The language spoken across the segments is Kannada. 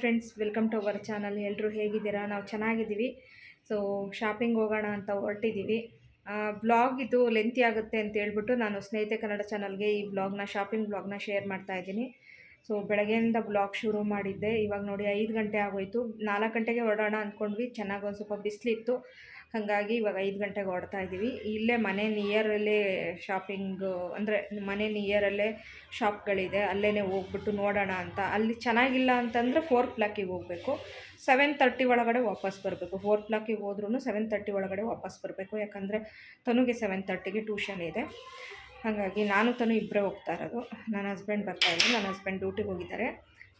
Friends welcome to our channel ಎಲ್ಲರೂ ಹೇಗಿದ್ದೀರಾ? ನಾವು ಚೆನ್ನಾಗಿದ್ದೀವಿ. ಸೊ ಶಾಪಿಂಗ್ ಹೋಗೋಣ ಅಂತ ಹೊರಟಿದ್ದೀವಿ. ಬ್ಲಾಗ್ ಇದು ಲೆಂತಿ ಆಗುತ್ತೆ ಅಂತ ಹೇಳ್ಬಿಟ್ಟು ನಾನು ಸ್ನೇಹಿತೆ ಕನ್ನಡ ಚಾನಲ್ಗೆ ಈ ಬ್ಲಾಗ್ನ ಶಾಪಿಂಗ್ ಬ್ಲಾಗ್ನ ಶೇರ್ ಮಾಡ್ತಾ ಇದ್ದೀನಿ. ಸೊ ಬೆಳಗ್ಗೆಯಿಂದ ಬ್ಲಾಗ್ ಶುರು ಮಾಡಿದ್ದೆ. ಇವಾಗ ನೋಡಿ ಐದು ಗಂಟೆ ಆಗೋಯ್ತು. ನಾಲ್ಕು ಗಂಟೆಗೆ ಹೊರಡೋಣ ಅಂದ್ಕೊಂಡ್ವಿ. ಚೆನ್ನಾಗಿ ಒಂದು ಸ್ವಲ್ಪ ಬಿಸಿಲಿತ್ತು. ಹಾಗಾಗಿ ಇವಾಗ ಐದು ಗಂಟೆಗೆ ಹೊರಡ್ತಾ ಇದ್ದೀವಿ. ಇಲ್ಲೇ ಮನೆ ನಿಯರಲ್ಲೇ ಶಾಪಿಂಗು, ಅಂದರೆ ಮನೆ ನಿಯರಲ್ಲೇ ಶಾಪ್ಗಳಿದೆ. ಅಲ್ಲೇ ಹೋಗ್ಬಿಟ್ಟು ನೋಡೋಣ ಅಂತ. ಅಲ್ಲಿ ಚೆನ್ನಾಗಿಲ್ಲ ಅಂತಂದರೆ ಫೋರ್ ಕ್ಲಾಕಿಗೆ ಹೋಗಬೇಕು. ಸೆವೆನ್ ತರ್ಟಿ ಒಳಗಡೆ ವಾಪಸ್ ಬರಬೇಕು. ಫೋರ್ ಕ್ಲಾಕಿಗೆ ಹೋದ್ರೂ ಸೆವೆನ್ ತರ್ಟಿ ಒಳಗಡೆ ವಾಪಸ್ ಬರಬೇಕು. ಯಾಕಂದರೆ ತನುಗೆ ಸೆವೆನ್ ತರ್ಟಿಗೆ ಟ್ಯೂಷನ್ ಇದೆ. ಹಾಗಾಗಿ ನಾನು ತನು ಇಬ್ಬರೇ ಹೋಗ್ತಾ ಇರೋದು. ನನ್ನ ಹಸ್ಬೆಂಡ್ ಬರ್ತಾ ಇದ್ದೀನಿ ನನ್ನ ಹಸ್ಬೆಂಡ್ ಡ್ಯೂಟಿಗೆ ಹೋಗಿದ್ದಾರೆ.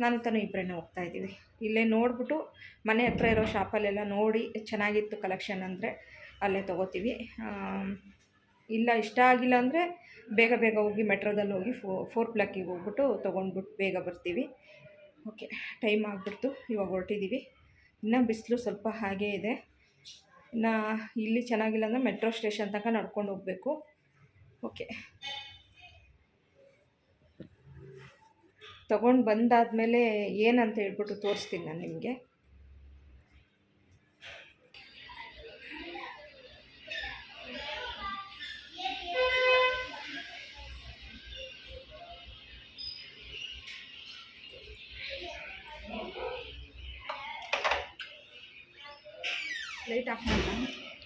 ನಾನು ತಾನು ಇಬ್ಬರೇ ಹೋಗ್ತಾ ಇದ್ದೀವಿ. ಇಲ್ಲೇ ನೋಡಿಬಿಟ್ಟು ಮನೆ ಹತ್ರ ಇರೋ ಶಾಪಲ್ಲೆಲ್ಲ ನೋಡಿ ಚೆನ್ನಾಗಿತ್ತು ಕಲೆಕ್ಷನ್ ಅಂದರೆ ಅಲ್ಲೇ ತೊಗೋತೀವಿ. ಇಲ್ಲ ಇಷ್ಟ ಆಗಿಲ್ಲ ಅಂದರೆ ಬೇಗ ಬೇಗ ಹೋಗಿ ಮೆಟ್ರೋದಲ್ಲಿ ಹೋಗಿ ಫೋ, ಫೋರ್ ಪ್ಲಕ್ಕಿಗೆ ಹೋಗ್ಬಿಟ್ಟು ತೊಗೊಂಡ್ಬಿಟ್ಟು ಬೇಗ ಬರ್ತೀವಿ. ಓಕೆ, ಟೈಮ್ ಆಗಿಬಿಡ್ತು, ಇವಾಗ ಹೊರಟಿದ್ದೀವಿ. ಇನ್ನೂ ಬಿಸಿಲು ಸ್ವಲ್ಪ ಹಾಗೇ ಇದೆ. ಇನ್ನು ಇಲ್ಲಿ ಚೆನ್ನಾಗಿಲ್ಲ ಅಂದರೆ ಮೆಟ್ರೋ ಸ್ಟೇಷನ್ ತನಕ ನಡ್ಕೊಂಡು ಹೋಗಬೇಕು. ಓಕೆ. ತಗೊಂಡು ಬಂದಾದಮೇಲೆ ಏನಂತ ಹೇಳ್ಬಿಟ್ಟು ತೋರಿಸ್ತೀನಿ ನಾನು ನಿಮಗೆ.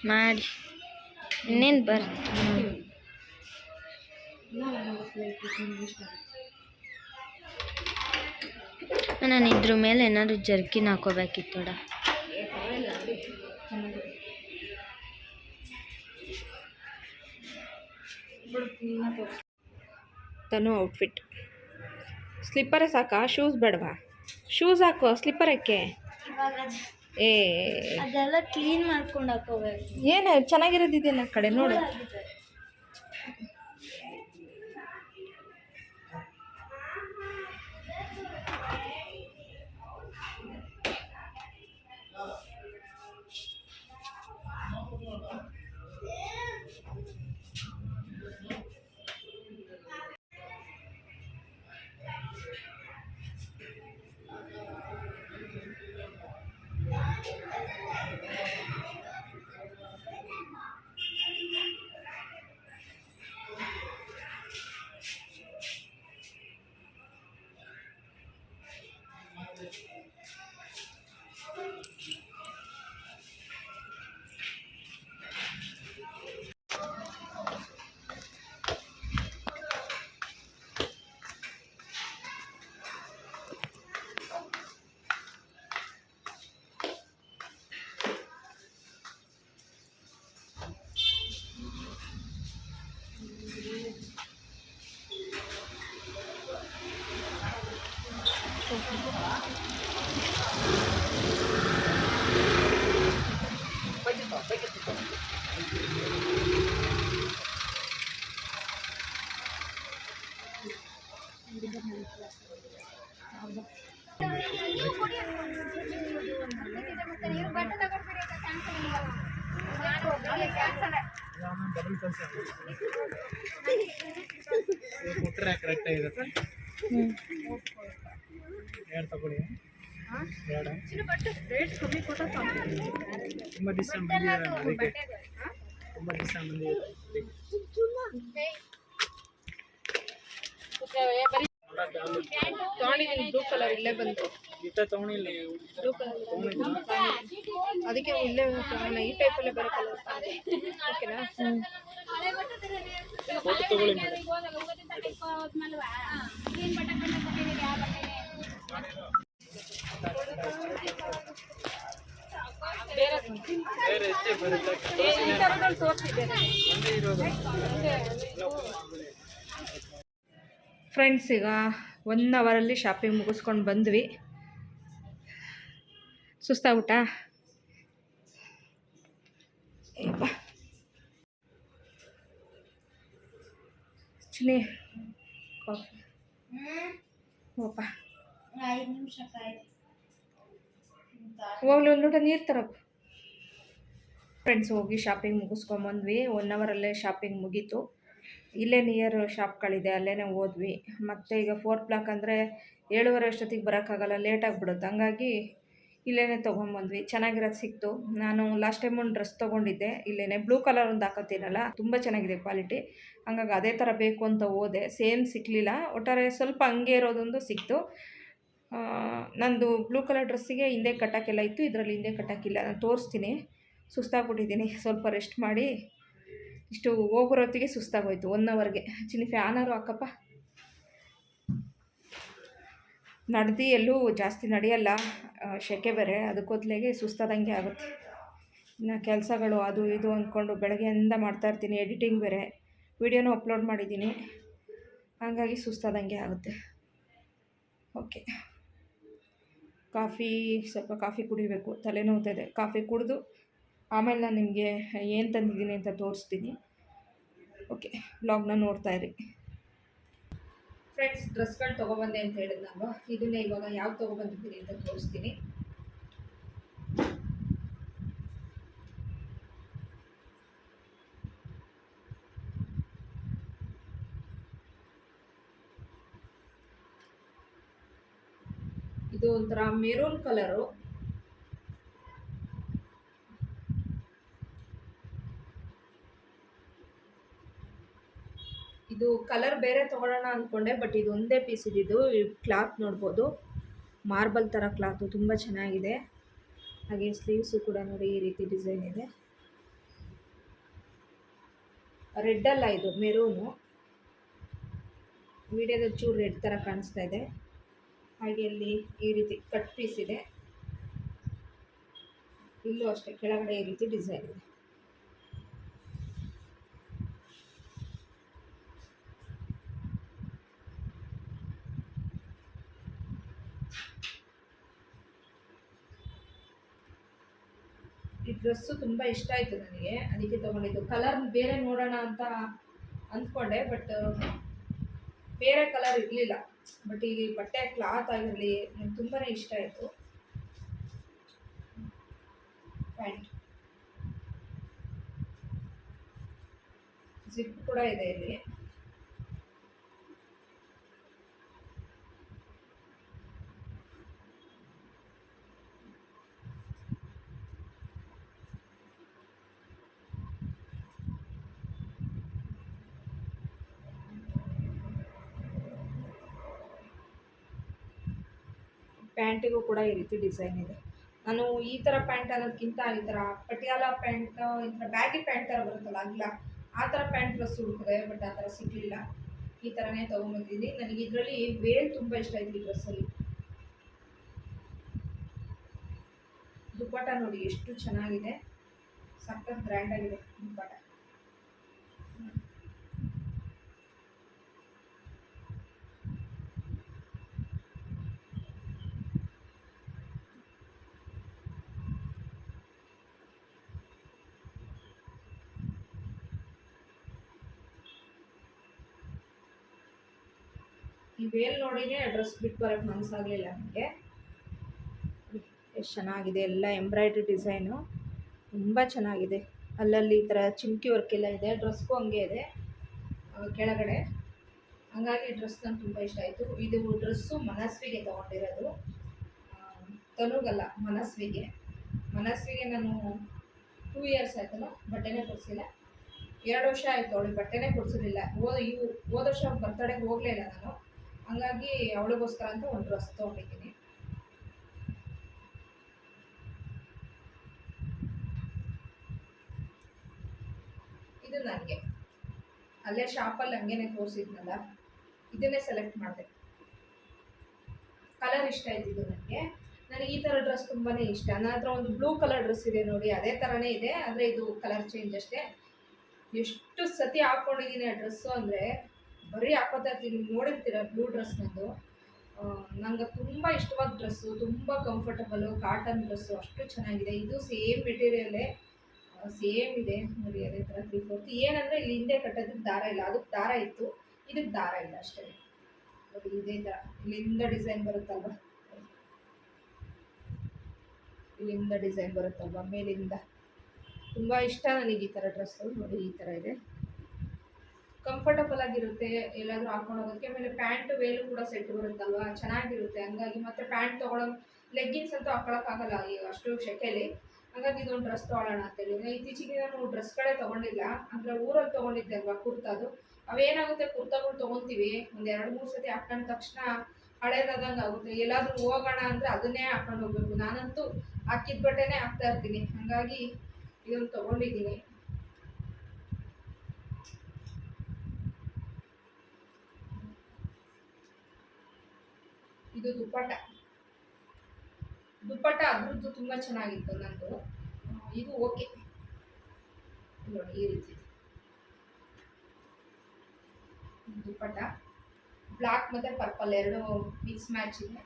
ಮಾಡಿ. ಇನ್ನೇನು ಬರ್ತ ನಾನು ಇದ್ರ ಮೇಲೆ ಏನಾದ್ರು ಜರ್ಕಿನ್ ಹಾಕೋಬೇಕಿತ್ತೋಡ. ತನು ಔಟ್ಫಿಟ್ ಸ್ಲಿಪ್ಪರೇ ಸಾಕಾ? ಶೂಸ್ ಬೇಡವಾ? ಶೂಸ್ ಹಾಕೋ? ಸ್ಲಿಪ್ಪರಕ್ಕೆ ಯಾಕೆ? ಏ. ಅದೆಲ್ಲ ಕ್ಲೀನ್ ಮಾಡ್ಕೊಂಡು ಹಾಕೋಬೇಕು. ಏನು ಚೆನ್ನಾಗಿರೋದಿದೆಯಲ್ಲ ಕಡೆ ನೋಡು. ಕೊಟ್ಟರೆ ಕರೆಕ್ಟ್ ಆಗಿರುತ್ತೆ ಎರಡು ತಗೊಳ್ಳಿ ಎರಡು ತುಂಬ ದಿವಸ ಬಂದಿದ್ದಾರೆ ಅದಕ್ಕೆ ತುಂಬ ದಿವಸ ಬಂದಿದ್ದಾರೆ ತೊಗೊಂಡಿದ್ದೀನಿ ಬ್ಲೂ ಕಲರ್ ಇಲ್ಲೇ ಬಂತು. ಇತ್ತ ತಗೊಂಡಿಲ್ಲ ಬ್ಲೂ ಕಲರ್ ಅದಕ್ಕೆ ಇಲ್ಲೇ ತಗೊಂಡೆ ಈ ಟೈಪಲ್ಲೇ ಬರೋ ಕಲರ್ ಓಕೆನಾ ಫ್ರೆಂಡ್ಸ್ ಈಗ ಒನ್ ಅವರಲ್ಲಿ ಶಾಪಿಂಗ್ ಮುಗಿಸ್ಕೊಂಡು ಬಂದ್ವಿ. ಸುಸ್ತಾಗ್ಬಿಟ್ಟಾ? ಏಪ್ಪ ಆ್ಯಕ್ಚುಲಿ ಕಾಫಿ ಓಪ ಐದು ನಿಮಿಷ ಹೋಗ್ಲಿ ಒಂದು ಲೋಟ ನೀರು ತರಪ್ಪ ಫ್ರೆಂಡ್ಸ್ ಹೋಗಿ ಶಾಪಿಂಗ್ ಮುಗಿಸ್ಕೊಂಬಂದ್ವಿ ಒನ್ ಅವರಲ್ಲೇ ಶಾಪಿಂಗ್ ಮುಗೀತು. ಇಲ್ಲೇ ನಿಯರ್ ಶಾಪ್ಗಳಿದೆ ಅಲ್ಲೇ ಹೋದ್ವಿ. ಮತ್ತು ಈಗ ಫೋರ್ ಬ್ಲಾಕ್ ಅಂದರೆ ಏಳುವರೆ ಅಷ್ಟೊತ್ತಿಗೆ ಬರೋಕ್ಕಾಗಲ್ಲ ಲೇಟ್ ಆಗಿಬಿಡುತ್ತೆ. ಹಂಗಾಗಿ ಇಲ್ಲೇ ತೊಗೊಂಬಂದ್ವಿ. ಚೆನ್ನಾಗಿರೋದು ಸಿಕ್ತು. ನಾನು ಲಾಸ್ಟ್ ಟೈಮ್ ಒಂದು ಡ್ರೆಸ್ ತೊಗೊಂಡಿದ್ದೆ. ಇಲ್ಲೇ ಬ್ಲೂ ಕಲರ್ ಒಂದು ಹಾಕೋತೀನಲ್ಲ ತುಂಬ ಚೆನ್ನಾಗಿದೆ ಕ್ವಾಲಿಟಿ ಹಂಗಾಗಿ ಅದೇ ಥರ ಬೇಕು ಅಂತ ಹೋದೆ. ಸೇಮ್ ಸಿಕ್ಕಲಿಲ್ಲ ಒಟ್ಟಾರೆ ಸ್ವಲ್ಪ ಹಂಗೆ ಇರೋದೊಂದು ಸಿಕ್ತು. ನಂದು ಬ್ಲೂ ಕಲರ್ ಡ್ರೆಸ್ಸಿಗೆ ಹಿಂದೆ ಕಟ್ಟೋಕ್ಕೆಲ್ಲ ಇತ್ತು. ಇದರಲ್ಲಿ ಹಿಂದೆ ಕಟ್ಟೋಕ್ಕಿಲ್ಲ. ನಾನು ತೋರಿಸ್ತೀನಿ. ಸುಸ್ತಾಗ್ಬಿಟ್ಟಿದ್ದೀನಿ ಸ್ವಲ್ಪ ರೆಸ್ಟ್ ಮಾಡಿ. ಇಷ್ಟು ಹೋಗೋರೊತ್ತಿಗೆ ಸುಸ್ತಾಗೋಯ್ತು. ಒನ್ ಅವರ್ಗೆ ಚಿನ್ನ ಫ್ಯಾನರು ಹಾಕಪ್ಪ. ನಡೆದು ಎಲ್ಲೂ ಜಾಸ್ತಿ ನಡೆಯಲ್ಲ ಸೆಕೆ ಬೇರೆ. ಅದಕ್ಕೋದ್ಲೆಗೆ ಸುಸ್ತಾದಂಗೆ ಆಗುತ್ತೆ. ಇನ್ನು ಕೆಲಸಗಳು ಅದು ಇದು ಅಂದ್ಕೊಂಡು ಬೆಳಗ್ಗೆಯಿಂದ ಮಾಡ್ತಾಯಿರ್ತೀನಿ ಎಡಿಟಿಂಗ್ ಬೇರೆ. ವಿಡಿಯೋನೂ ಅಪ್ಲೋಡ್ ಮಾಡಿದ್ದೀನಿ. ಹಾಗಾಗಿ ಸುಸ್ತಾದಂಗೆ ಆಗುತ್ತೆ. ಓಕೆ. ಕಾಫಿ, ಸ್ವಲ್ಪ ಕಾಫಿ ಕುಡಿಬೇಕು. ತಲೆನೋವ್ತಿದೆ. ಕಾಫಿ ಕುಡಿದು ಆಮೇಲೆ ನಾನು ನಿಮಗೆ ಏನು ತಂದಿದ್ದೀನಿ ಅಂತ ತೋರಿಸ್ತೀನಿ. ಓಕೆ. ಬ್ಲಾಗ್ನ ನೋಡ್ತಾಯಿರಿ ಫ್ರೆಂಡ್ಸ್ ಡ್ರೆಸ್ಗಳು ತೊಗೊಬಂದೆ ಅಂತ ಹೇಳಿದ್ನಲ್ವ ಇದನ್ನೇ ಇವಾಗ ಯಾವ್ದು ತೊಗೊಬಂದಿದ್ದೀನಿ ಅಂತ ತೋರಿಸ್ತೀನಿ. ಇದು ಒಂಥರ ಮೆರೂನ್ ಕಲರು ಇದು ಕಲರ್ ಬೇರೆ ತೊಗೊಳ್ಳೋಣ ಅಂದ್ಕೊಂಡೆ ಬಟ್ ಇದು ಒಂದೇ ಪೀಸ್ ಇದ್ದಿದ್ದು ಕ್ಲಾತ್ ನೋಡ್ಬೋದು. ಮಾರ್ಬಲ್ ಥರ ಕ್ಲಾತು ತುಂಬ ಚೆನ್ನಾಗಿದೆ. ಹಾಗೆ ಸ್ಲೀವ್ಸು ಕೂಡ ನೋಡಿ ಈ ರೀತಿ ಡಿಸೈನ್ ಇದೆ. ರೆಡ್ ಅಲ್ಲ ಇದು ಮೆರೂನು ವಿಡಿಯೋದಲ್ಲಿ ಚೂರು ರೆಡ್ ಥರ ಕಾಣಿಸ್ತಾ ಇದೆ. ಹಾಗೆ ಅಲ್ಲಿ ಈ ರೀತಿ ಕಟ್ ಪೀಸ್ ಇದೆ. ಇಲ್ಲೂ ಅಷ್ಟೇ, ಕೆಳಗಡೆ ಈ ರೀತಿ ಡಿಸೈನ್ ಇದೆ. ಈ ಡ್ರೆಸ್ಸು ತುಂಬ ಇಷ್ಟ ಆಯಿತು ನನಗೆ. ಅದಕ್ಕೆ ತೊಗೊಂಡಿದ್ದು. ಕಲರ್ ಬೇರೆ ನೋಡೋಣ ಅಂತ ಅಂದ್ಕೊಂಡೆ ಬಟ್ ಬೇರೆ ಕಲರ್ ಇರಲಿಲ್ಲ. ಬಟ್ ಈ ಬಟ್ಟೆ ಕ್ಲಾತ್ ಆಗಿರಲಿ, ನಂಗೆ ತುಂಬಾ ಇಷ್ಟ ಆಯಿತು. ಪ್ಯಾಂಟ್ ಜಿಪ್ ಕೂಡ ಇದೆ ಇಲ್ಲಿ. ಪ್ಯಾಂಟಿಗೂ ಕೂಡ ಈ ರೀತಿ ಡಿಸೈನ್ ಇದೆ. ನಾನು ಈ ಥರ ಪ್ಯಾಂಟ್ ಅನ್ನೋದಕ್ಕಿಂತ ಈ ಥರ ಪಟಿಯಾಲ ಪ್ಯಾಂಟ್ ಈ ಥರ ಬ್ಯಾಗಿ ಪ್ಯಾಂಟ್ ಥರ ಬರುತ್ತಲ್ಲ ಅಲ್ಲ ಆ ಥರ ಪ್ಯಾಂಟ್ ಡ್ರೆಸ್ ಹುಡುಕಿದೆ ಬಟ್ ಆ ಥರ ಸಿಗಲಿಲ್ಲ. ಈ ಥರನೇ ತೊಗೊಂಬಂದಿದ್ದೀನಿ. ನನಗೆ ಇದರಲ್ಲಿ ವೇಲ್ ತುಂಬ ಇಷ್ಟ ಆಯ್ತು ಈ ಡ್ರೆಸ್ಸಲ್ಲಿ. ದುಪ್ಪಟ ನೋಡಿ ಎಷ್ಟು ಚೆನ್ನಾಗಿದೆ. ಸಖತ್ ಗ್ರ್ಯಾಂಡಾಗಿದೆ ದುಪ್ಪಟ ಈ ವೇಲ್ ನೋಡಿನೇ ಡ್ರೆಸ್ ಬಿಟ್ಟು ಬರೋಕ್ಕೆ ಮನಸ್ಸಾಗಲಿಲ್ಲ ನನಗೆ. ಎಷ್ಟು ಚೆನ್ನಾಗಿದೆ, ಎಲ್ಲ ಎಂಬ್ರಾಯ್ಡ್ರಿ ಡಿಸೈನು. ತುಂಬ ಚೆನ್ನಾಗಿದೆ. ಅಲ್ಲಲ್ಲಿ ಈ ಥರ ಚಿಮ್ಕಿ ವರ್ಕ್ ಎಲ್ಲ ಇದೆ, ಡ್ರೆಸ್ಗೂ ಹಂಗೆ ಇದೆ ಕೆಳಗಡೆ. ಹಂಗಾಗಿ ಡ್ರೆಸ್ ನಂಗೆ ತುಂಬ ಇಷ್ಟ ಆಯಿತು. ಇದು ಡ್ರೆಸ್ಸು ಮನಸ್ವಿಗೆ ತೊಗೊಂಡಿರೋದು. ತನುಗಲ್ಲ, ಮನಸ್ವಿಗೆ. ಮನಸ್ವಿಗೆ ನಾನು ಟೂ ಇಯರ್ಸ್ ಆಯ್ತಲ್ಲ, ಬಟ್ಟೆನೇ ಕೊಡಿಸಿಲ್ಲ. ಎರಡು ವರ್ಷ ಆಯಿತು ಅವಳಿಗೆ ಬಟ್ಟೆನೇ ಕೊಡಿಸಿರಲಿಲ್ಲ. ಹೋದ ಇವು ಹೋದ ವರ್ಷ ಬರ್ತಡೆಗೆ ಹೋಗಲೇ ಇಲ್ಲ ನಾನು. ಹಂಗಾಗಿ ಅವಳಿಗೋಸ್ಕರ ಅಂತ ಒಂದು ಡ್ರೆಸ್ ತೊಗೊಂಡಿದ್ದೀನಿ. ಇದು ನನಗೆ. ಅಲ್ಲೇ ಶಾಪಲ್ಲಿ ಹಂಗೇನೆ ತೋರಿಸಿದ್ನಲ್ಲ, ಇದನ್ನೇ ಸೆಲೆಕ್ಟ್ ಮಾಡಿದೆ. ಕಲರ್ ಇಷ್ಟ ಇದ್ದಿದ್ದು ನನಗೆ. ನನಗೆ ಈ ಥರ ಡ್ರೆಸ್ ತುಂಬಾ ಇಷ್ಟ. ನನ್ನ ಹತ್ರ ಒಂದು ಬ್ಲೂ ಕಲರ್ ಡ್ರೆಸ್ ಇದೆ ನೋಡಿ, ಅದೇ ಥರನೇ ಇದೆ, ಆದರೆ ಇದು ಕಲರ್ ಚೇಂಜ್ ಅಷ್ಟೇ. ಎಷ್ಟು ಸತಿ ಹಾಕ್ಕೊಂಡಿದ್ದೀನಿ ಆ ಡ್ರೆಸ್ಸು ಅಂದರೆ ಬರೀ ಹಾಕೋತಾ ಇರ್ತೀನಿ ನೋಡಿರ್ತೀರ ಬ್ಲೂ ಡ್ರೆಸ್ ನಂದು ನಂಗೆ ತುಂಬ ಇಷ್ಟವಾದ ಡ್ರೆಸ್ಸು ತುಂಬ ಕಂಫರ್ಟಬಲು ಕಾಟನ್ ಡ್ರೆಸ್ಸು ಅಷ್ಟು ಚೆನ್ನಾಗಿದೆ. ಇದು ಸೇಮ್ ಮೆಟೀರಿಯಲ್ಲೇ ಸೇಮ್ ಇದೆ. ನೋಡಿ, ಅದೇ ಥರ ತ್ರೀ ಫೋರ್ತ್ ಏನಂದರೆ ಇಲ್ಲಿ ಹಿಂದೆ ಕಟ್ಟೋದಕ್ಕೆ ದಾರ ಇಲ್ಲ. ಅದಕ್ಕೆ ದಾರ ಇತ್ತು. ಇದಕ್ಕೆ ದಾರ ಇಲ್ಲ ಅಷ್ಟೇ. ನೋಡಿ, ಇದೇ ಥರ ಇಲ್ಲಿಂದ ಡಿಸೈನ್ ಬರುತ್ತಲ್ವ? ಇಲ್ಲಿಂದ ಡಿಸೈನ್ ಬರುತ್ತಲ್ವ? ಮೇಲಿಂದ. ತುಂಬ ಇಷ್ಟ ನನಗೆ ಈ ಥರ ಡ್ರೆಸ್ಸು ನೋಡಿ, ಈ ಥರ ಇದೆ. ಕಂಫರ್ಟಬಲ್ ಆಗಿರುತ್ತೆ, ಎಲ್ಲಾದರೂ ಹಾಕೊಂಡು ಹೋಗೋದಕ್ಕೆ. ಆಮೇಲೆ ಪ್ಯಾಂಟ್ ವೇಲು ಕೂಡ ಸೆಟ್ ಬರುತ್ತಲ್ವಾ? ಚೆನ್ನಾಗಿರುತ್ತೆ. ಹಂಗಾಗಿ ಮತ್ತೆ ಪ್ಯಾಂಟ್ ತೊಗೊಳೋ ಲೆಗ್ಗಿನ್ಸ್ ಅಂತೂ ಹಾಕೊಳಕ್ಕಾಗಲ್ಲ ಈ ಅಷ್ಟು ಶೆಕೆಲಿ. ಹಾಗಾಗಿ ಇದೊಂದು ಡ್ರೆಸ್ ತೊಗೊಳ್ಳೋಣ ಅಂತ ಹೇಳಿದ್ರೆ. ಇತ್ತೀಚೆಗೆ ನಾನು ಡ್ರೆಸ್ಗಳೇ ತೊಗೊಂಡಿಲ್ಲ. ಅಂದರೆ ಊರಲ್ಲಿ ತೊಗೊಂಡಿದ್ದೆ ಅಲ್ವಾ ಕುರ್ತಾದು ಅವೇನಾಗುತ್ತೆ? ಕುರ್ತಾಗಳು ತೊಗೊತೀವಿ. ಒಂದು ಎರಡು, ಮೂರು ಸತಿ ಹಾಕೊಂಡ ತಕ್ಷಣ ಹಳೇದಾದಂಗೆ ಆಗುತ್ತೆ. ಎಲ್ಲಾದರೂ ಹೋಗೋಣ ಅಂದರೆ ಅದನ್ನೇ ಹಾಕೊಂಡು ಹೋಗ್ಬೇಕು. ನಾನಂತೂ ಹಾಕಿದ ಬಟ್ಟೆನೇ ಹಾಕ್ತಾ ಇರ್ತೀನಿ. ಹಾಗಾಗಿ ಇದೊಂದು ತೊಗೊಂಡಿದ್ದೀನಿ. ಇದು ದುಪ್ಪಟ್ಟ. ದುಪ್ಪಟ್ಟ ಅದ್ರದ್ದು ತುಂಬ ಚೆನ್ನಾಗಿತ್ತು ನಂದು. ಇದು ಓಕೆ. ನೋಡಿ, ಈ ರೀತಿ. ದುಪ್ಪಟ್ಟ. ಬ್ಲ್ಯಾಕ್ ಮತ್ತು ಪರ್ಪಲ್ ಎರಡು ಮಿಕ್ಸ್ ಮ್ಯಾಚ್ ಇದೆ.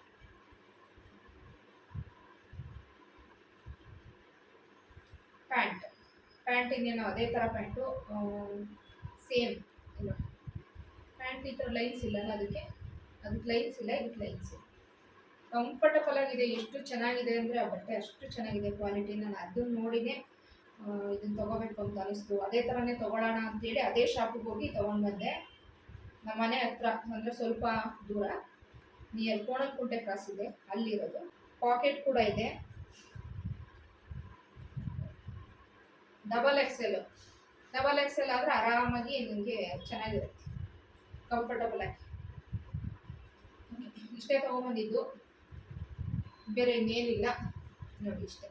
ಪ್ಯಾಂಟ್. ಪ್ಯಾಂಟ್ ಇನ್ನೇನು ಅದೇ ಥರ ಪ್ಯಾಂಟು. ಸೇಮ್. ಇಲ್ಲ ಪ್ಯಾಂಟ್ ಈ ಥರ ಲೈನ್ಸ್ ಇಲ್ಲ ಅದಕ್ಕೆ. ಅದಕ್ಕೆ ಲೈನ್ಸ್ ಇಲ್ಲ, ಇದಕ್ಕೆ ಲೈನ್ಸ್ ಕಂಫರ್ಟಬಲ್ ಆಗಿದೆ ಎಷ್ಟು ಚೆನ್ನಾಗಿದೆ ಅಂದರೆ ಆ ಬಟ್ಟೆ ಅಷ್ಟು ಚೆನ್ನಾಗಿದೆ ಕ್ವಾಲಿಟಿ ನಾನು ಅದನ್ನು ನೋಡಿನೇ ಇದನ್ನ ತೊಗೋಬೇಕು ಅಂತ ಅನಿಸ್ತು. ಅದೇ ಥರನೇ ತೊಗೊಳ್ಳೋಣ ಅಂತೇಳಿ ಅದೇ ಶಾಪಿಗೆ ಹೋಗಿ ತೊಗೊಂಡು ಬಂದೆ. ನಮ್ಮ ಮನೆ ಹತ್ರ, ಅಂದರೆ ಸ್ವಲ್ಪ ದೂರ ನಿಯರ್ ಕೋಣಕುಂಟೆ ಕ್ರಾಸ್ ಇದೆ, ಅಲ್ಲಿರೋದು. ಪಾಕೆಟ್ ಕೂಡ ಇದೆ. ಡಬಲ್ ಎಕ್ಸೆಲ್ ಡಬಲ್ ಎಕ್ಸೆಲ್ ಆದರೆ ಆರಾಮಾಗಿ ನಿಮಗೆ ಚೆನ್ನಾಗಿರುತ್ತೆ. ಕಂಫರ್ಟಬಲ್ ಆಗಿ. ಇಷ್ಟೇ ತೊಗೊಂಬಂದಿದ್ದು ಬೇರೆ ಇನ್ನೇನಿಲ್ಲ. ನೋಡಿ ಇಷ್ಟೇ.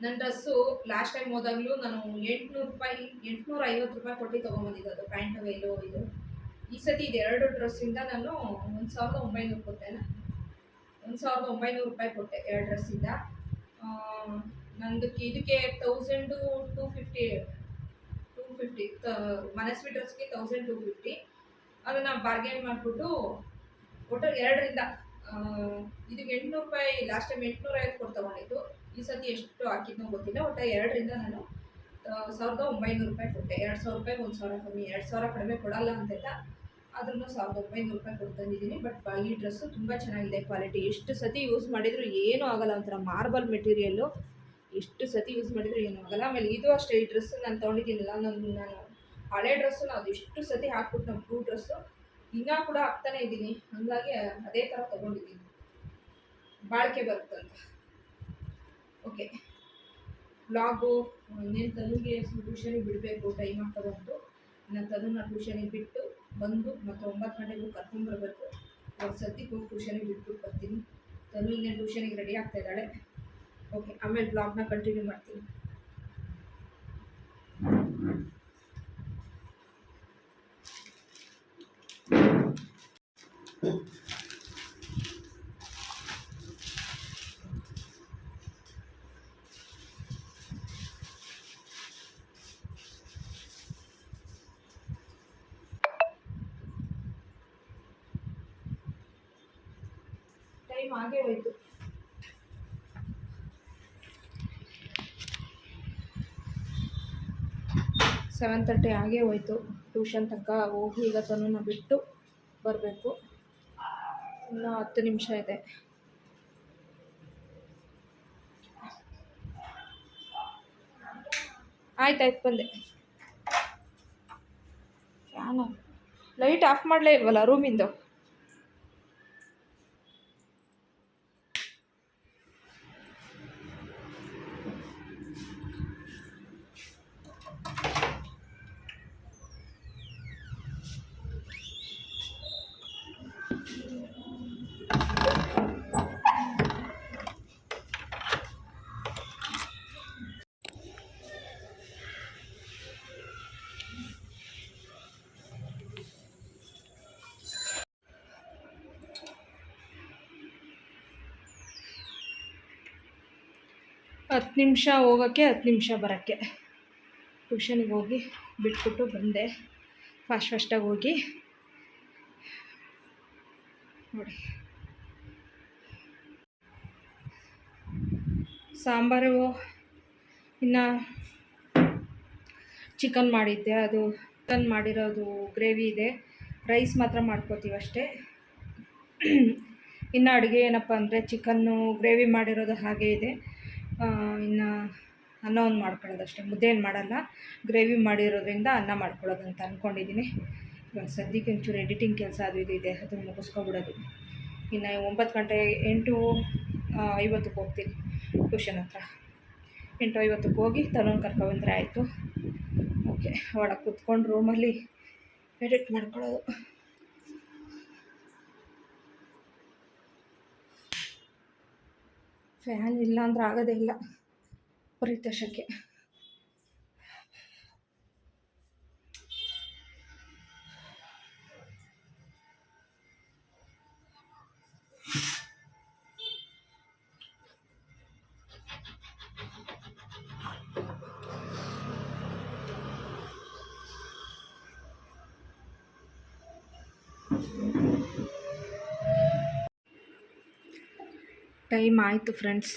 ನನ್ನ ಡ್ರೆಸ್ಸು ಲಾಸ್ಟ್ ಟೈಮ್ ಹೋದಾಗಲೂ ನಾನು ಎಂಟುನೂರು ರೂಪಾಯಿ, ಎಂಟುನೂರ ಐವತ್ತು ರೂಪಾಯಿ ಕೊಟ್ಟು ತೊಗೊಂಬಂದಿದ್ದು ಅದು ಪ್ಯಾಂಟ್ ವೇಲು ಇದು. ಈ ಸತಿ ಇದು ಎರಡು ಡ್ರೆಸ್ಸಿಂದ ನಾನು ಒಂದು ಸಾವಿರದ ಒಂಬೈನೂರು ಕೊಟ್ಟೆನ ಒಂದು ಸಾವಿರದ ಒಂಬೈನೂರು ರೂಪಾಯಿ ಕೊಟ್ಟೆ ಎರಡು ಡ್ರೆಸ್ಸಿಂದ. ನಂದಕ್ಕೆ ಇದಕ್ಕೆ thousand two fifty two fifty Manasvi ಡ್ರೆಸ್ಗೆ thousand two fifty ಅದನ್ನು ಬಾರ್ಗೇನ್ ಮಾಡಿಬಿಟ್ಟು ಒಟ್ಟು ಎರಡರಿಂದ ಇದಕ್ಕೆ ಎಂಟುನೂರು ರೂಪಾಯಿ ಲಾಸ್ಟ್ ಟೈಮ್ ಎಂಟುನೂರ ಐವತ್ತು ಕೊಟ್ಟು ತೊಗೊಂಡಿದ್ದು. ಈ ಸತಿ ಎಷ್ಟು ಹಾಕಿದ್ನೋ ಗೊತ್ತಿಲ್ಲ, ಒಟ್ಟು ಎರಡರಿಂದ ನಾನು ಸಾವಿರದ ಒಂಬೈನೂರು ರೂಪಾಯಿ ಕೊಟ್ಟೆ. ಎರಡು ಸಾವಿರ ರೂಪಾಯಿ, ಒಂದು ಸಾವಿರ ಕಮ್ಮಿ, ಎರಡು ಸಾವಿರ ಕಡಿಮೆ ಕೊಡಲ್ಲ ಅಂತೆಲ್ಲ ಆದ್ರೂ ಸಾವಿರದ ಒಂಬೈನೂರು ರೂಪಾಯಿ ಕೊಟ್ಟು ತಂದಿದ್ದೀನಿ. ಬಟ್ ಈ ಡ್ರೆಸ್ಸು ತುಂಬ ಚೆನ್ನಾಗಿದೆ ಕ್ವಾಲಿಟಿ ಎಷ್ಟು ಸತಿ ಯೂಸ್ ಮಾಡಿದರೂ ಏನೂ ಆಗಲ್ಲ, ಒಂಥರ ಮಾರ್ಬಲ್ ಮೆಟೀರಿಯಲ್ಲು ಎಷ್ಟು ಸತಿ ಯೂಸ್ ಮಾಡಿದರೂ ಏನೂ ಆಗಲ್ಲ. ಆಮೇಲೆ ಇದು ಅಷ್ಟೇ, ಈ ಡ್ರೆಸ್ಸು ನಾನು ತೊಗೊಂಡಿದ್ದೀನಲ್ಲ ನಾನು ನಾನು ಹಳೆ ಡ್ರೆಸ್ಸು ನಾನು ಎಷ್ಟು ಸತಿ ಹಾಕ್ಬಿಟ್ಟು ನಮ್ಮ ಬ್ಲೂ ಡ್ರೆಸ್ಸು ಇನ್ನೂ ಕೂಡ ಹಾಕ್ತಾನೆ ಇದ್ದೀನಿ. ಹಾಗಾಗಿ ಅದೇ ಥರ ತೊಗೊಂಡಿದ್ದೀನಿ. ಬಾಳಿಕೆ ಬರುತ್ತಂತ ಓಕೆ ಬ್ಲಾಗು ಇನ್ನೇನು ತನುಗೆ ಟ್ಯೂಷನಿಗೆ ಬಿಡಬೇಕು ಟೈಮ್ ಆಗ್ತಾ ನನ್ನ ತನುನ ಟ್ಯೂಷನಿಗೆ ಬಿಟ್ಟು ಬಂದು ಮತ್ತೆ ಒಂಬತ್ತು ಗಂಟೆಗೂ ಕರ್ಕೊಂಬರ್ಬೇಕು ಅವ್ರ ಸದ್ಯಕ್ಕೆ ಹೋಗಿ ಟ್ಯೂಷನಿಗೆ ಬಿಟ್ಟು ಬರ್ತೀನಿ. ತನು ಇನ್ನೇನು ಟ್ಯೂಷನಿಗೆ ರೆಡಿ ಆಗ್ತಾ ಇದ್ದಾಳೆ. ಓಕೆ ಆಮೇಲೆ ಬ್ಲಾಗ್ನ ಕಂಟಿನ್ಯೂ ಮಾಡ್ತೀನಿ. ಟೈಮ್ ಆಗೇ ಹೋಯ್ತು. ಸೆವೆನ್ ತರ್ಟಿ ಆಗೇ ಹೋಯ್ತು. ಟ್ಯೂಷನ್ ತನಕ ಹೋಗಿ ಈಗ ತನ್ನ ಬಿಟ್ಟು ಬರಬೇಕು. ಇನ್ನೂ ಹತ್ತು ನಿಮಿಷ ಇದೆ. ಆಯ್ತಾಯ್ತು ಆಯ್ತು ಬಂದೆ. ಫ್ಯಾನ ಲೈಟ್ ಆಫ್ ಮಾಡಲೇ ಇಲ್ವಲ್ಲ ರೂಮಿಂದು ಹತ್ತು ನಿಮಿಷ ಹೋಗೋಕ್ಕೆ, ಹತ್ತು ನಿಮಿಷ ಬರೋಕ್ಕೆ. ಟ್ಯೂಷನಿಗೆ ಹೋಗಿ ಬಿಟ್ಬಿಟ್ಟು ಬಂದೆ. ಫಾಸ್ಟ್ ಫಾಸ್ಟಾಗಿ ಹೋಗಿ. ನೋಡಿ. ಸಾಂಬಾರು ಇನ್ನು ಚಿಕನ್ ಮಾಡಿದ್ದೆ. ಅದು ಚಿಕನ್ ಮಾಡಿರೋದು ಗ್ರೇವಿ ಇದೆ. ರೈಸ್ ಮಾತ್ರ ಮಾಡ್ಕೋತೀವಿ ಅಷ್ಟೇ. ಇನ್ನು ಅಡುಗೆ ಏನಪ್ಪ ಅಂದರೆ ಚಿಕನ್ನು ಗ್ರೇವಿ ಮಾಡಿರೋದು ಹಾಗೆ ಇದೆ. ಇನ್ನು ಅನ್ನ ಒಂದು ಮಾಡ್ಕೊಳ್ಳೋದು ಅಷ್ಟೇ ಮುದ್ದೆ ಏನು ಮಾಡಲ್ಲ. ಗ್ರೇವಿ ಮಾಡಿರೋದ್ರಿಂದ ಅನ್ನ ಮಾಡ್ಕೊಳ್ಳೋದು ಅಂತ ಅಂದ್ಕೊಂಡಿದ್ದೀನಿ ಇವಾಗ ಸದ್ಯಕ್ಕೆ ಒಂಚೂರು ಎಡಿಟಿಂಗ್ ಕೆಲಸ ಅದು ಇದು ಇದೆ, ಅದನ್ನು ಮುಗಿಸ್ಕೊಬಿಡೋದು ಇನ್ನು ಒಂಬತ್ತು ಗಂಟೆ ಎಂಟು ಐವತ್ತಕ್ಕೆ ಹೋಗ್ತೀನಿ ಟ್ಯೂಷನ್ ಹತ್ರ. ಎಂಟು ಐವತ್ತಕ್ಕೆ ಹೋಗಿ ತನೊಂದು ಕರ್ಕೊಬಂದರೆ ಆಯಿತು. ಓಕೆ ಒಳಗೆ ಕೂತ್ಕೊಂಡು ರೂಮಲ್ಲಿ ಎಡಿಟ್ ಮಾಡ್ಕೊಳ್ಳೋದು. ಫ್ಯಾನ್ ಇಲ್ಲ ಅಂದ್ರೆ ಆಗೋದೇ ಇಲ್ಲ. ವಿಪರೀತ ಟೈಮ್ ಆಯಿತು ಫ್ರೆಂಡ್ಸ್.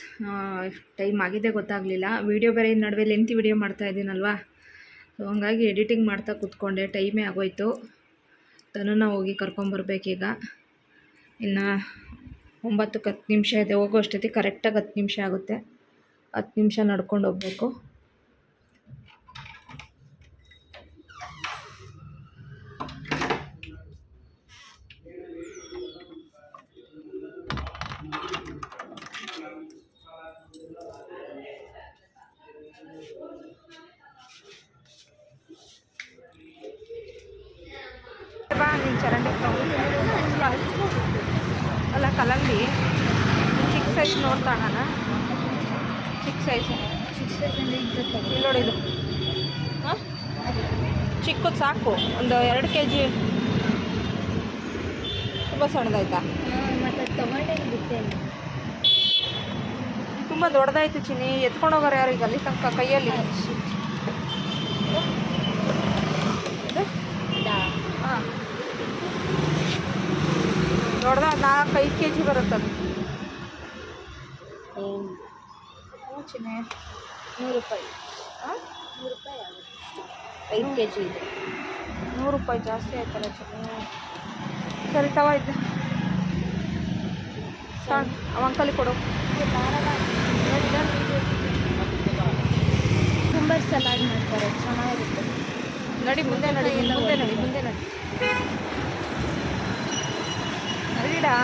ಟೈಮ್ ಆಗಿದೆ ಗೊತ್ತಾಗಲಿಲ್ಲ. ವೀಡಿಯೋ ಬೇರೆ ನಡುವೆ ಲೆಂತಿ ವೀಡಿಯೋ ಮಾಡ್ತಾ ಇದ್ದೀನಲ್ವಾ? ಸೊ ಹಂಗಾಗಿ ಎಡಿಟಿಂಗ್ ಮಾಡ್ತಾ ಕೂತ್ಕೊಂಡೆ. ಟೈಮೇ ಆಗೋಯ್ತು. ತನನ ಹೋಗಿ ಕರ್ಕೊಂಬರ್ಬೇಕೀಗ ಇನ್ನು ಒಂಬತ್ತಕ್ಕೆ ಹತ್ತು ನಿಮಿಷ ಇದೆ. ಹೋಗೋ ಅಷ್ಟೊತ್ತಿಗೆ ಕರೆಕ್ಟಾಗಿ ಹತ್ತು ನಿಮಿಷ ಆಗುತ್ತೆ. ಹತ್ತು ನಿಮಿಷ ನಡ್ಕೊಂಡು ಹೋಗ್ಬೇಕು. ಚರಂಡಿ ಅಲ್ಲ ಕಲ್ಲಂಗಡಿ ಚಿಕ್ಕ ಸೈಜ್ ನೋಡ್ತಾಣ ಚಿಕ್ಕ ಸೈಜ್ ಇದು. ಹಾಂ? ಚಿಕ್ಕದು ಸಾಕು. ಒಂದು ಎರಡು ಕೆ ಜಿ ತುಂಬ ಸಣ್ಣದಾಯ್ತಾ? ತುಂಬ ದೊಡ್ಡದಾಯ್ತು ಚಿನ್ನಿ. ಎತ್ಕೊಂಡು ಹೋಗೋರು ಯಾರು ಈಗ ಅಲ್ಲಿ ತನಕ? ಕೈಯಲ್ಲಿ ಹಾಂ ದೊಡ್ಡದಾದ ನಾಲ್ಕು ಐದು ಕೆ ಜಿ ಬರುತ್ತೆ ಚಿನ್ನಿ ನೂರು ರೂಪಾಯಿ. ಹಾಂ ನೂರು ರೂಪಾಯಿ ಆಗುತ್ತೆ. ಐದು ಕೆ ಜಿ ಇದೆ. ನೂರು ರೂಪಾಯಿ ಜಾಸ್ತಿ ಆಯ್ತಲ್ಲ ಚೆನ್ನಾಗಿ ಸರಿ ತವ ಇದೆ ಸಣ್ಣ ಅವ ಅಂಕಲಿಗೆ ಕೊಡು. ತುಂಬ ಸಲಾಡ್ ಮಾಡ್ತಾರೆ. ಚೆನ್ನಾಗಿರುತ್ತೆ. ನಡಿ ಮುಂದೆ ನಡಿ ಮುಂದೆ ನಡಿ ಮುಂದೆ ನಡಿ. ನಡೀಡ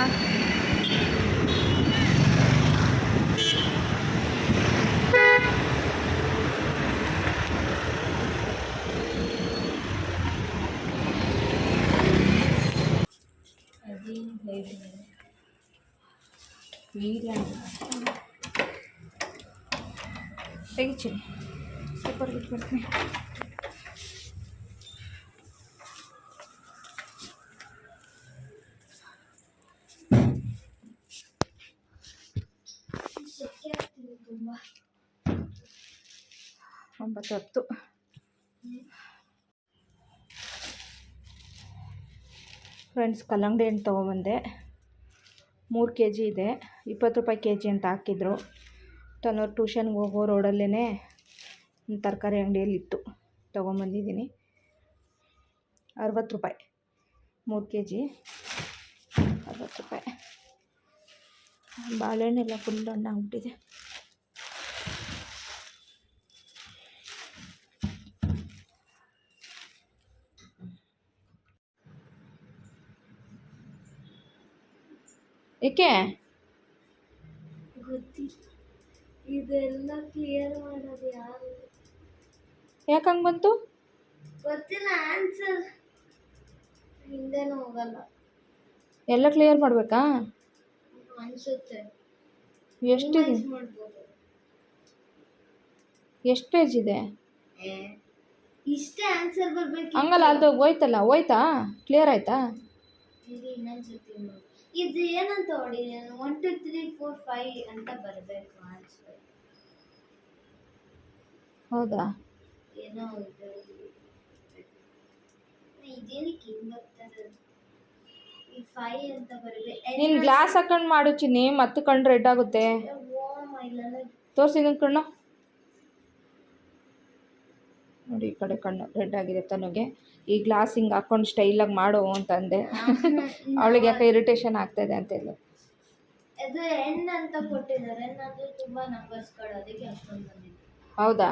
ತೆಗಿಚಿ ಸೂಪರ್ ಬಿಟ್ಟು ಬರ್ತೀನಿ ಒಂಬತ್ತು ಹತ್ತು ಫ್ರೆಂಡ್ಸ್, ಕಲ್ಲಂಗಡಿ ಹಣ್ಣು ತೊಗೊಂಬಂದೆ. ಮೂರು ಕೆ ಜಿ ಇದೆ. ಇಪ್ಪತ್ತು ರೂಪಾಯಿ ಕೆ ಜಿ ಅಂತ ಹಾಕಿದ್ರು. ತನ್ನೋರು ಟ್ಯೂಷನ್ಗೆ ಹೋಗೋ ರೋಡಲ್ಲೇ ತರಕಾರಿ ಅಂಗಡಿಯಲ್ಲಿತ್ತು. ತೊಗೊಂಬಂದಿದ್ದೀನಿ. ಅರವತ್ತು ರೂಪಾಯಿ. ಮೂರು ಕೆ ಜಿ ಅರವತ್ತು ರೂಪಾಯಿ. ಬಾಳೆಹಣ್ಣೆಲ್ಲ ಫುಲ್ ಹಣ್ಣಾಗ್ಬಿಟ್ಟಿದೆ ಏಕೆ? ಗೊತ್ತಿಲ್ಲ. ಇದೆಲ್ಲ ಕ್ಲಿಯರ್ ಮಾಡೋದು ಯಾರು? ಯಾಕೆ ಹಂಗೆ ಬಂತು? ಗೊತ್ತಿಲ್ಲ ಆನ್ಸರ್ ಹಿಂದೆನೂ ಹೋಗಲ್ಲ. ಎಲ್ಲ ಕ್ಲಿಯರ್ ಮಾಡಬೇಕಾ? ಅನ್ಸುತ್ತೆ. ಎಷ್ಟಿದೆ ಮಾಡ್ಬೋದು. ಎಷ್ಟು ಪೇಜ್ ಇದೆ? ಇಷ್ಟೇ ಆನ್ಸರ್ ಬರ್ಬೇಕು ಹಂಗಲ್ಲ ಅದು ಹೋಯ್ತಲ್ಲ ಹೋಯ್ತಾ? ಕ್ಲಿಯರ್ ಆಯ್ತಾ? ಇದು ಇನ್ನೊಂದ್ಸತಿ ನೋಡಿ. ಇದು ಏನಂತ ಹೊಡಿದೇನು one two three four five ಅಂತ ಬರಬೇಕು ಆನ್ಸರ್ ಹೌದಾ? ಏನೋ ಇದು. ಇದೇನಕ್ಕೆ ಹಿಂಗೆ ಬರ್ತಾರೆ ಈ ಫೈವ್ ಅಂತ ಬರಬೇಕು ನೀನು ಗ್ಲಾಸ್ ಹಾಕೊಂಡು ಮಾಡು ಚಿನ್ನಿ ಮತ್ತೆ ಕಣ್ಣು ರೆಡ್ ಆಗುತ್ತೆ. ತೋರಿಸಿ ನಿನ್ನ ಕಣ್ಣು. ನೋಡಿ ಈ ಕಡೆ ಕಣ್ಣು ರೆಡ್ ಆಗಿದೆ ತನಗೆ. ಈ ಗ್ಲಾಸ್ ಹಿಂಗೆ ಹಾಕೊಂಡು ಸ್ಟೈಲಾಗಿ ಮಾಡು ಅಂತಂದೆ. ಅವಳಿಗೆ ಯಾಕೆ ಇರಿಟೇಷನ್ ಆಗ್ತಾಯಿದೆ ಅಂತ ಹೇಳಿ. ಅದು ಎನ್ ಅಂತ ಕೊಟ್ಟಿದ್ದಾರೆ. ನಂದು ತುಂಬಾ ನಂಬರ್ಸ್ಗಳು ಅದಕ್ಕೆ ಅಷ್ಟೊಂದು ಬಂದಿದೆ. ಹೌದಾ?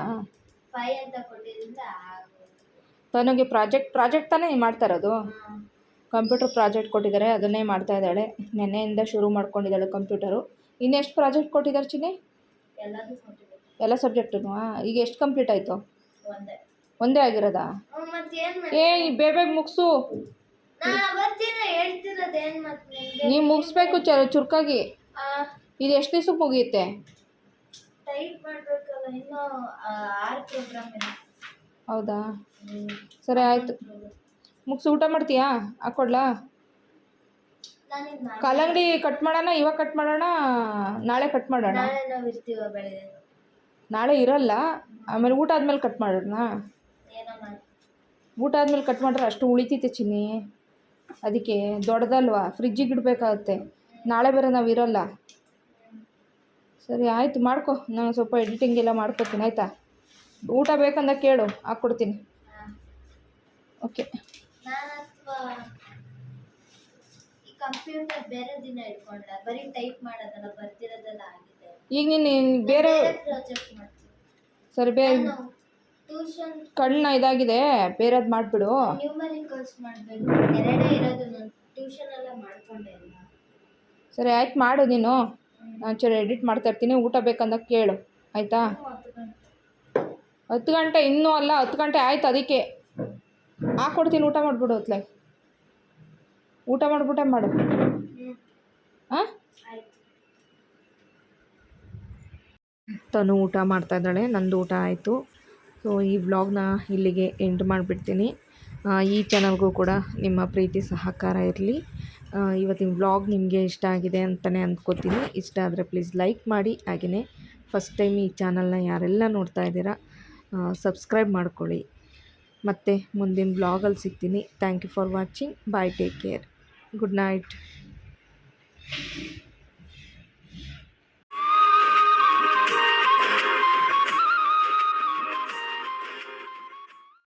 ತನಗೆ ಪ್ರಾಜೆಕ್ಟ್ ಪ್ರಾಜೆಕ್ಟ್ ತಾನೇ ಮಾಡ್ತಾ ಇರೋದು? ಕಂಪ್ಯೂಟರ್ ಪ್ರಾಜೆಕ್ಟ್ ಕೊಟ್ಟಿದ್ದಾರೆ. ಅದನ್ನೇ ಮಾಡ್ತಾ ಇದ್ದಾಳೆ. ನೆನ್ನೆಯಿಂದ ಶುರು ಮಾಡ್ಕೊಂಡಿದ್ದಾಳೆ ಕಂಪ್ಯೂಟರು ಇನ್ನೆಷ್ಟು ಪ್ರಾಜೆಕ್ಟ್ ಕೊಟ್ಟಿದ್ದಾರೆ ಚಿನ್ನಿ? ಎಲ್ಲ ಸಬ್ಜೆಕ್ಟು ಈಗ ಎಷ್ಟು ಕಂಪ್ಲೀಟ್ ಆಯಿತು? ಒಂದೇ ಆಗಿರದ? ಏ ಈ ಬೇಗ ಮುಗಿಸು. ನೀವು ಮುಗಿಸ್ಬೇಕು ಚ ಚುರುಕಾಗಿ. ಇದು ಎಷ್ಟು ದಿವ್ಸಕ್ಕೆ ಮುಗಿಯುತ್ತೆ? ಹೌದಾ? ಸರಿ ಆಯಿತು. ಮುಗಿಸಿ ಊಟ ಮಾಡ್ತೀಯಾ? ಹಾಕ್ಕೊಡ್ಲಾ ಕಲ್ಲಂಗಡಿ ಕಟ್ ಮಾಡೋಣ ಇವಾಗ ಕಟ್ ಮಾಡೋಣ ನಾಳೆ ಕಟ್ ಮಾಡೋಣ? ನಾಳೆ ಇರಲ್ಲ ಆಮೇಲೆ ಊಟ ಆದಮೇಲೆ ಕಟ್ ಮಾಡೋಣ. ಊಟ ಆದಮೇಲೆ ಕಟ್ ಮಾಡ್ರೆ ಅಷ್ಟು ಉಳಿತೈತೆ ಚಿನ್ನಿ. ಅದಕ್ಕೆ ದೊಡ್ಡದಲ್ವಾ? ಫ್ರಿಜ್ಜಿಗೆ ಇಡಬೇಕಾಗುತ್ತೆ. ನಾಳೆ ಬೇರೆ ನಾವು ಇರೋಲ್ಲ. ಸರಿ ಆಯಿತು ಮಾಡ್ಕೊ. ನಾನು ಸ್ವಲ್ಪ ಎಡಿಟಿಂಗ್ ಎಲ್ಲ ಮಾಡ್ಕೊತೀನಿ ಆಯಿತಾ? ಊಟ ಬೇಕಂದ ಕೇಳು ಹಾಕ್ಕೊಡ್ತೀನಿ. ಓಕೆ ಕಂಪ್ಯೂಟರ್ ಬೇರೆ ದಿನ ಇಟ್ಕೊಂಡ್ರೆ ಬರೀ ಟೈಪ್ ಮಾಡೋದಲ್ಲ ಬರ್ತಿರೋದೆಲ್ಲ ಆಗಿದೆ. ಈಗ ನೀನು ಬೇರೆ ಸರಿ ಬೇರೆ ಟ್ಯೂಷನ್ ಕಣ್ಣು ಇದಾಗಿದೆ ಬೇರೆದು ಮಾಡಿಬಿಡು. ನ್ಯೂಮರಿಕಲ್ಸ್ ಮಾಡಬೇಕು. ಎರಡೇ ಇರೋದು ನಾನು ಟ್ಯೂಷನ್ ಎಲ್ಲ ಮಾಡ್ಕೊಂಡೆ ಇಲ್ಲ ಸರಿ ಆಯ್ತು ಮಾಡು ನೀನು. ನಾನು ಚೂರು ಎಡಿಟ್ ಮಾಡ್ತಾ ಇರ್ತೀನಿ ಊಟ ಬೇಕಂದಾಗ ಕೇಳು. ಆಯಿತಾ? ಹತ್ತು ಗಂಟೆ. ಇನ್ನೂ ಅಲ್ಲ ಹತ್ತು ಗಂಟೆ ಆಯ್ತು ಅದಕ್ಕೆ. ಹಾಕ್ಕೊಡ್ತೀನಿ ಊಟ ಮಾಡಿಬಿಡು ಹೊತ್ಲೆ. ಊಟ ಮಾಡಿಬಿಟ್ಟೆ ಮಾಡು. ಹಾಂ ತನು ಊಟ ಮಾಡ್ತಾ ಇದ್ದಾಳೆ ನಂದು ಊಟ ಆಯಿತು. ಸೊ, ಈ ವ್ಲಾಗ್ನ ಇಲ್ಲಿಗೆ ಎಂಡ್ ಮಾಡಿಬಿಡ್ತೀನಿ. ಈ ಚಾನಲ್ಗೂ ಕೂಡ ನಿಮ್ಮ ಪ್ರೀತಿ ಸಹಕಾರ ಇರಲಿ. ಇವತ್ತಿನ ವ್ಲಾಗ್ ನಿಮಗೆ ಇಷ್ಟ ಆಗಿದೆ ಅಂತಲೇ ಅಂದ್ಕೋತೀನಿ. ಇಷ್ಟ ಆದರೆ ಪ್ಲೀಸ್ ಲೈಕ್ ಮಾಡಿ. ಹಾಗೆಯೇ ಫಸ್ಟ್ ಟೈಮ್ ಈ ಚಾನಲ್ನ ಯಾರೆಲ್ಲ ನೋಡ್ತಾ ಇದ್ದೀರಾ ಸಬ್ಸ್ಕ್ರೈಬ್ ಮಾಡ್ಕೊಳ್ಳಿ. ಮತ್ತು ಮುಂದಿನ ವ್ಲಾಗಲ್ಲಿ ಸಿಗ್ತೀನಿ. Thank you for watching. Bye, take care. Good night.